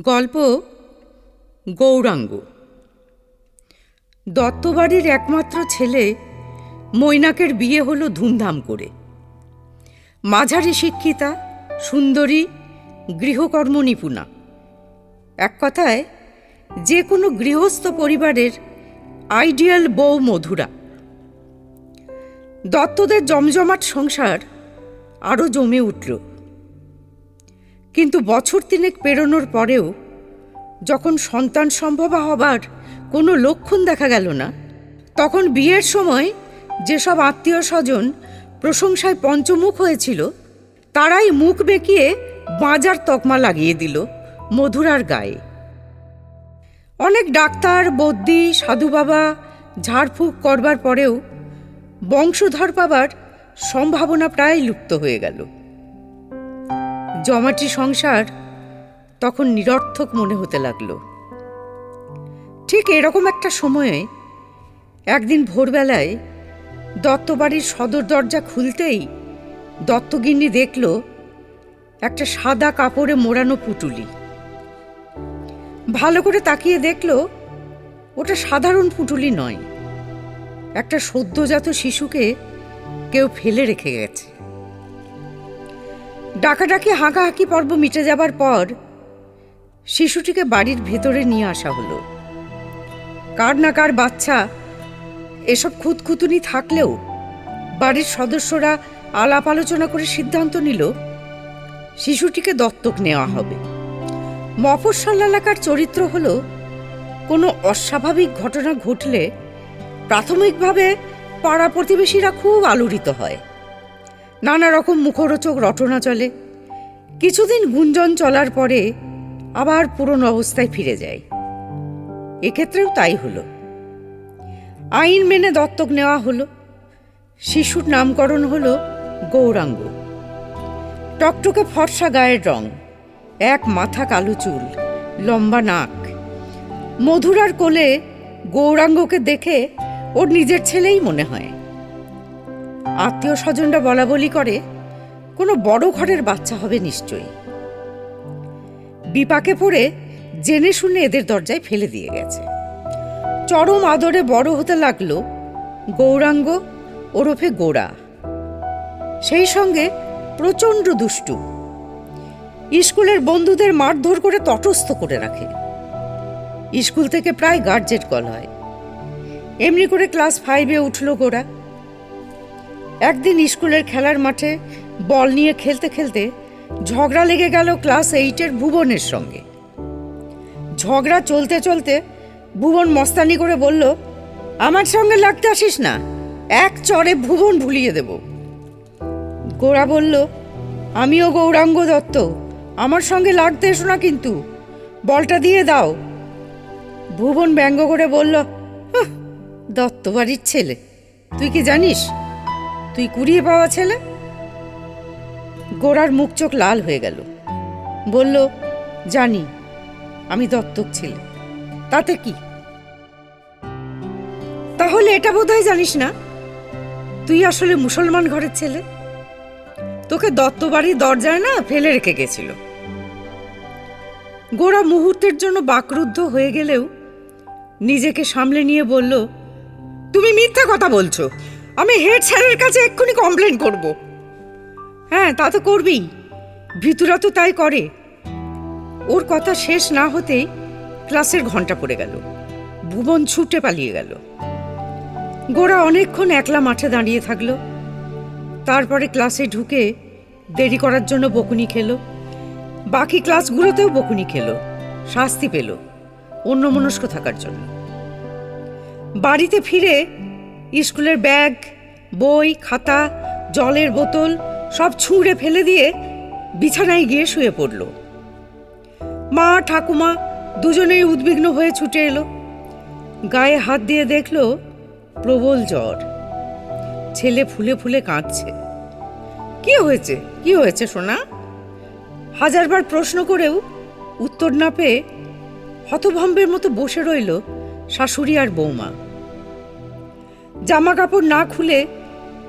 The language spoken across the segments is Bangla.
গল্প গৌরাঙ্গ। দত্তবাড়ির একমাত্র ছেলে মৈনাকের বিয়ে হলো ধুমধাম করে। মাঝারি শিক্ষিতা, সুন্দরী, গৃহকর্ম নিপুণা। এক কথায়, যে কোনো গৃহস্থ পরিবারের আইডিয়াল বউ মধুরা। দত্তদের জমজমাট সংসার আরও জমে উঠল। কিন্তু বছর তিনেক পেরোনোর পরেও যখন সন্তান সম্ভবা হবার কোনো লক্ষণ দেখা গেল না, তখন বিয়ের সময় যেসব আত্মীয় স্বজন প্রশংসায় পঞ্চমুখ হয়েছিল, তারাই মুখ বেঁকিয়ে বাজার তকমা লাগিয়ে দিল মধুরার গায়ে। অনেক ডাক্তার বদ্যি সাধু বাবা ঝাড়ফুঁক করবার পরেও বংশধর পাবার সম্ভাবনা প্রায় লুপ্ত হয়ে গেল। জমাটি সংসার তখন নিরর্থক মনে হতে লাগল। ঠিক এরকম একটা সময়ে একদিন ভোরবেলায় দত্তবাড়ির সদর দরজা খুলতেই দত্তগিন্নি দেখল একটা সাদা কাপড়ে মোড়ানো পুটুলি। ভালো করে তাকিয়ে দেখল ওটা সাধারণ পুটুলি নয়, একটা সদ্যজাত শিশুকে কেউ ফেলে রেখে গেছে। ডাকাডাকি হাঁকাহাঁকি পর্ব মিটে যাবার পর শিশুটিকে বাড়ির ভেতরে নিয়ে আসা হলো। কার না কার বাচ্চা, এসব খুঁতখুতুনি থাকলেও বাড়ির সদস্যরা আলাপ আলোচনা করে সিদ্ধান্ত নিল, শিশুটিকে দত্তক নেওয়া হবে। মফস্বল এলাকার চরিত্র হল, কোনো অস্বাভাবিক ঘটনা ঘটলে প্রাথমিকভাবে পাড়া প্রতিবেশীরা খুব আলোড়িত হয়। নানা রকম মুখরোচক রটনা চলে। কিছুদিন গুঞ্জন চলার পরে আবার পুরনো অবস্থায় ফিরে যায়। এক্ষেত্রেও তাই হলো। আইন মেনে দত্তক নেওয়া হলো। শিশুর নামকরণ হলো গৌরাঙ্গ। টকটকে ফর্সা গায়ের রং, এক মাথা কালো চুল, লম্বা নাক। মধুরার কোলে গৌরাঙ্গকে দেখে ওর নিজের ছেলেই মনে হয়। আত্মীয় স্বজনরা বলা বলি করে, কোনো বড় ঘরের বাচ্চা হবে নিশ্চয়ই। বিপাকে পড়ে জেনে শুনে এদের দরজায় ফেলে দিয়ে গেছে। চরম আদরে বড় হতে লাগল গৌরাঙ্গ ওরফে গোড়া সেই সঙ্গে প্রচণ্ড দুষ্টু। স্কুলের বন্ধুদের মারধর করে তটস্থ করে রাখে। স্কুল থেকে প্রায় গার্জেট কল হয়। এমনি করে ক্লাস ফাইভে উঠল গোড়া একদিন স্কুলের খেলার মাঠে বল নিয়ে খেলতে খেলতে ঝগড়া লেগে গেল ক্লাস এইটের ভুবনের সঙ্গে। ঝগড়া চলতে চলতে ভুবন মস্তানি করে বলল আমার সঙ্গে লাগতে আসিস না এক চরে ভুবন ভুলিয়ে দেব। গোড়া বলল আমিও গৌরাঙ্গ দত্ত আমার সঙ্গে লাগতে এসো না কিন্তু বলটা দিয়ে দাও। ভুবন ব্যঙ্গ করে বলল "হাহ, দত্ত বাড়ির ছেলে তুই কি জানিস তুই কুড়িয়ে পাওয়া ছেলে? গোড়ার মুখ চোখ লাল হয়ে গেল। বলল, জানি, আমি দত্তক ছেলে। তাতে কি? তাহলে এটা বোধহয় জানিস না? তুই আসলে মুসলমান ঘরের ছেলে? তোকে দত্ত বাড়ির দরজায় না ফেলে রেখে গেছিল। গোড়া মুহূর্তের জন্য বাকরুদ্ধ হয়ে গেলেও নিজেকে সামলে নিয়ে বলল, তুমি মিথ্যা কথা বলছো। আমি হেড স্যারের কাছে এক্ষুনি কমপ্লেন করব। হ্যাঁ তা তো করবি ভিতুরা তো তাই করে। ওর কথা শেষ না হতেই ক্লাসের ঘণ্টা পড়ে গেল। ভুবন ছুটে পালিয়ে গেল। গোড়া অনেকক্ষণ একলা মাঠে দাঁড়িয়ে থাকল। তারপরে ক্লাসে ঢুকে দেরি করার জন্য বকুনি খেলো। বাকি ক্লাসগুলোতেও বকুনি খেলো। শাস্তি পেল। অন্যমনস্ক থাকার জন্য। বাড়িতে ফিরে স্কুলের ব্যাগ, বই, খাতা, জলের বোতল সব ছুঁড়ে ফেলে দিয়ে বিছানায় গিয়ে শুয়ে পড়ল। মা, ঠাকুমা দুজনেই উদ্বিগ্ন হয়ে ছুটে এলো। গায়ে হাত দিয়ে দেখল প্রবল জ্বর। ছেলে ফুলে ফুলে কাঁদছে। কি হয়েছে? কি হয়েছে সোনা? হাজারবার প্রশ্ন করেও উত্তর না পেয়ে হতভম্বের মতো বসে রইল শাশুড়ি আর বৌমা। জামা কাপড় না খুলে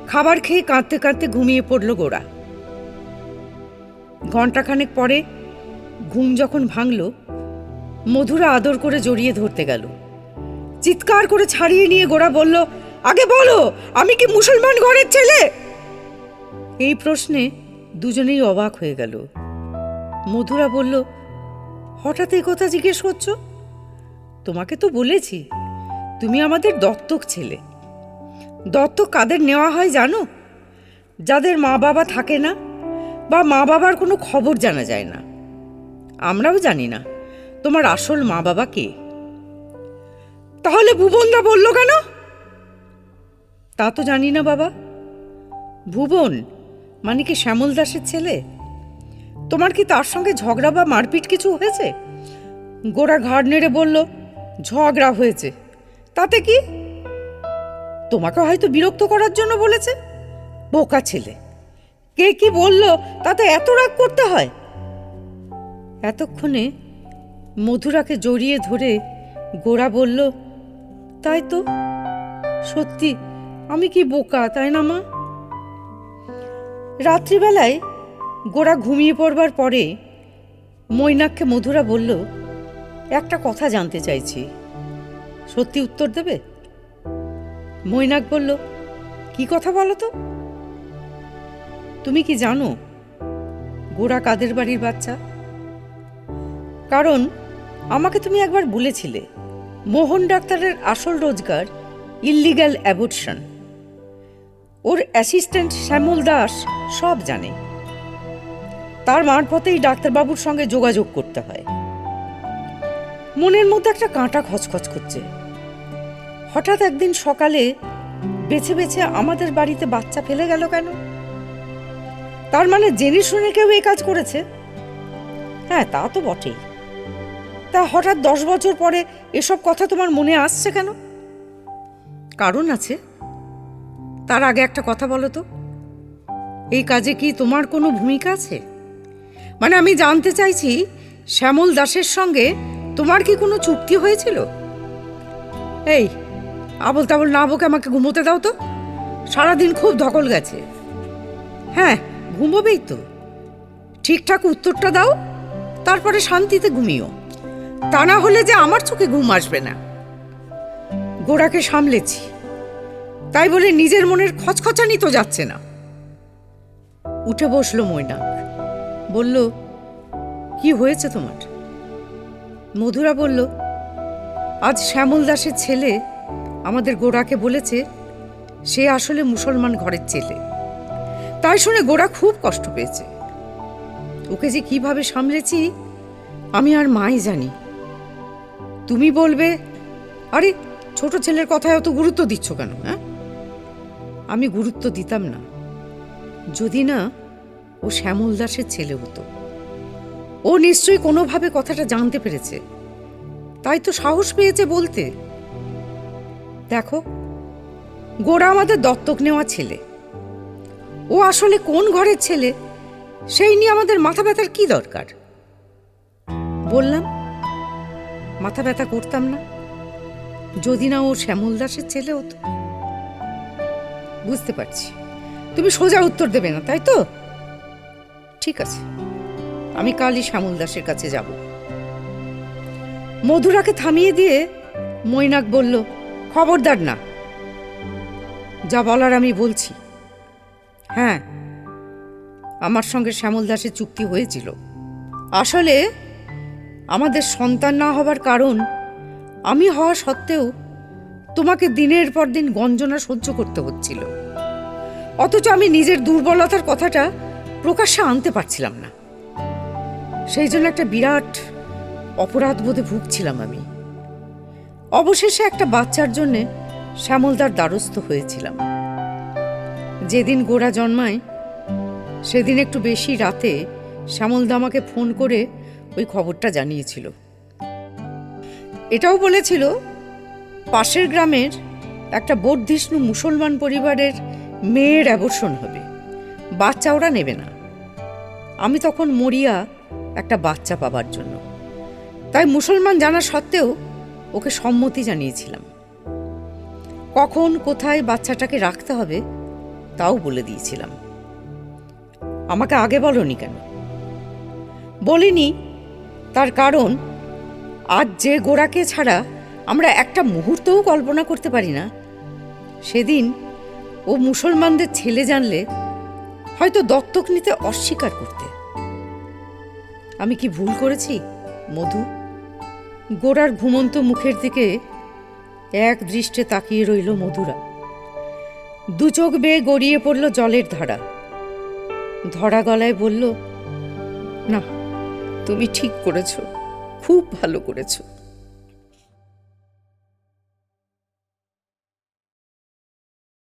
খাবার খেয়ে কাঁদতে কাঁদতে ঘুমিয়ে পড়ল গোড়া ঘণ্টাখানেক পরে ঘুম যখন ভাঙল, মধুরা আদর করে জড়িয়ে ধরতে গেল। চিৎকার করে ছাড়িয়ে নিয়ে গোড়া বলল, আগে বলো, আমি কি মুসলমান ঘরের ছেলে? এই প্রশ্নে দুজনেই অবাক হয়ে গেল। মধুরা বলল, হঠাৎ এই কথা জিজ্ঞেস করছ? তোমাকে তো বলেছি, তুমি আমাদের দত্তক ছেলে। দত্তক কাদের নেওয়া হয় জানো? যাদের মা বাবা থাকে না বা মা বাবার কোনো খবর জানা যায় না। আমরাও জানি না তোমার আসল মা বাবা কে। তাহলে ভুবনদা বলল কেন? তা তো জানি না বাবা। ভুবন মানে কি শ্যামল দাসের ছেলে? তোমার কি তার সঙ্গে ঝগড়া বা মারপিট কিছু হয়েছে? গোড়া ঘাড় নেড়ে বলল, ঝগড়া হয়েছে। তাতে কি? তোমাকে হয়তো বিরক্ত করার জন্য বলেছে? বোকা ছেলে। কে কি বলল তাতে এত রাগ করতে হয়? এতক্ষণে মধুরাকে জড়িয়ে ধরে গোড়া বলল, তাই তো। সত্যি, আমি কি বোকা, তাই না মা? রাত্রিবেলায় গোড়া ঘুমিয়ে পড়বার পরে মৈনাককে মধুরা বলল, একটা কথা জানতে চাইছি। সত্যি উত্তর দেবে? মৈনাক বলল, কি কথা বলো তো? তুমি কি জানো গোড়া কাদের বাড়ির বাচ্চা? কারণ আমাকে তুমি একবার বলেছিলে, মোহন ডাক্তারের আসল রোজগার ইল্লিগ্যাল অ্যাবর্শন ওর অ্যাসিস্ট্যান্ট শ্যামল দাস সব জানে। তার মারফতেই ডাক্তারবাবুর সঙ্গে যোগাযোগ করতে হয়। মনের মধ্যে একটা কাঁটা খচখচ করছে। হঠাৎ একদিন সকালে বেছে বেছে আমাদের বাড়িতে বাচ্চা ফেলে গেল কেন? তার মানে জেনে শুনে কেউ এই কাজ করেছে? হ্যাঁ তা তো বটেই। তা হঠাৎ দশ বছর পরে এসব কথা তোমার মনে আসছে কেন? কারণ আছে। তার আগে একটা কথা বলো তো। এই কাজে কি তোমার কোনো ভূমিকা আছে? মানে আমি জানতে চাইছি, শ্যামল দাসের সঙ্গে তোমার কি কোনো চুক্তি হয়েছিল? এই আবল তাবল না বকে আমাকে ঘুমোতে দাও তো। সারাদিন খুব ধকল গেছে। হ্যাঁ ঘুমোবেই তো। ঠিকঠাক উত্তরটা দাও, তারপরে শান্তিতে ঘুমিও। তা না হলে যে আমার চোখে ঘুম আসবে না। গোড়াকে সামলেছি। তাই বলে নিজের মনের খচখচানি তো যাচ্ছে না। উঠে বসল মৈনাক। বলল, কি হয়েছে তোমার? মধুরা বলল, আজ শ্যামল দাসের ছেলে আমাদের গোড়াকে বলেছে, সে আসলে মুসলমান ঘরের ছেলে। তাই শুনে গোড়া খুব কষ্ট পেয়েছে। ওকে যে কীভাবে সামলেছি, আমি আর মাই জানি। তুমি বলবে, আরে, ছোট ছেলের কথায় অত গুরুত্ব দিচ্ছ কেন হ্যাঁ? আমি গুরুত্ব দিতাম না। যদি না, ও শ্যামল দাসের ছেলে হতো। ও নিশ্চয়ই কোনোভাবে কথাটা জানতে পেরেছে। তাই তো সাহস পেয়েছে বলতে। দেখো গোড়া আমাদের দত্তক নেওয়া ছেলে। ও আসলে কোন ঘরের ছেলে, সেই নিয়ে আমাদের মাথা ব্যথার কি দরকার? বললাম, মাথা ব্যথা করতাম না, যদি না ও শ্যামল দাসের ছেলে হতো। বুঝতে পারছি। তুমি সোজা উত্তর দেবে না, তাই তো? ঠিক আছে, আমি কালই শ্যামল দাসের কাছে যাব। মধুরাকে থামিয়ে দিয়ে মৈনাক বলল খবরদার না। যা বলার আমি বলছি। হ্যাঁ আমার সঙ্গে শ্যামল দাসের চুক্তি হয়েছিল। আসলে আমাদের সন্তান না হবার কারণ আমি হওয়া সত্ত্বেও তোমাকে দিনের পর দিন গঞ্জনা সহ্য করতে হচ্ছিল। অথচ আমি নিজের দুর্বলতার কথাটা প্রকাশ্যে আনতে পারছিলাম না। সেই জন্য একটা বিরাট অপরাধ বোধে ভুগছিলাম আমি। অবশেষে একটা বাচ্চার জন্যে শ্যামলদার দ্বারস্থ হয়েছিলাম। যেদিন গোড়া জন্মায়, সেদিন একটু বেশি রাতে শ্যামলদা আমাকে ফোন করে ওই খবরটা জানিয়েছিল। এটাও বলেছিল, পাশের গ্রামের একটা বর্ধিষ্ণু মুসলমান পরিবারের মেয়ের অ্যাবর্ষণ হবে। বাচ্চা ওরা নেবে না। আমি তখন মরিয়া একটা বাচ্চা পাবার জন্য। তাই মুসলমান জানা সত্ত্বেও ওকে সম্মতি জানিয়েছিলাম। কখন কোথায় বাচ্চাটাকে রাখতে হবে তাও বলে দিয়েছিলাম। আমাকে আগে বলনি কেন? বলিনি, তার কারণ আজ যে গোড়াকে ছাড়া আমরা একটা মুহূর্তও কল্পনা করতে পারি না। সেদিন ও মুসলমানদের ছেলে জানলে হয়তো দত্তক নিতে অস্বীকার করতে। আমি কি ভুল করেছি, মধু? গোড়ার ঘুমন্ত মুখের দিকে এক দৃষ্টে তাকিয়ে রইল মধুরা। দু চোখ বেয়ে গড়িয়ে পড়ল জলের ধারা। ধরা গলায় বলল, না, তুমি ঠিক করেছ, খুব ভালো করেছ।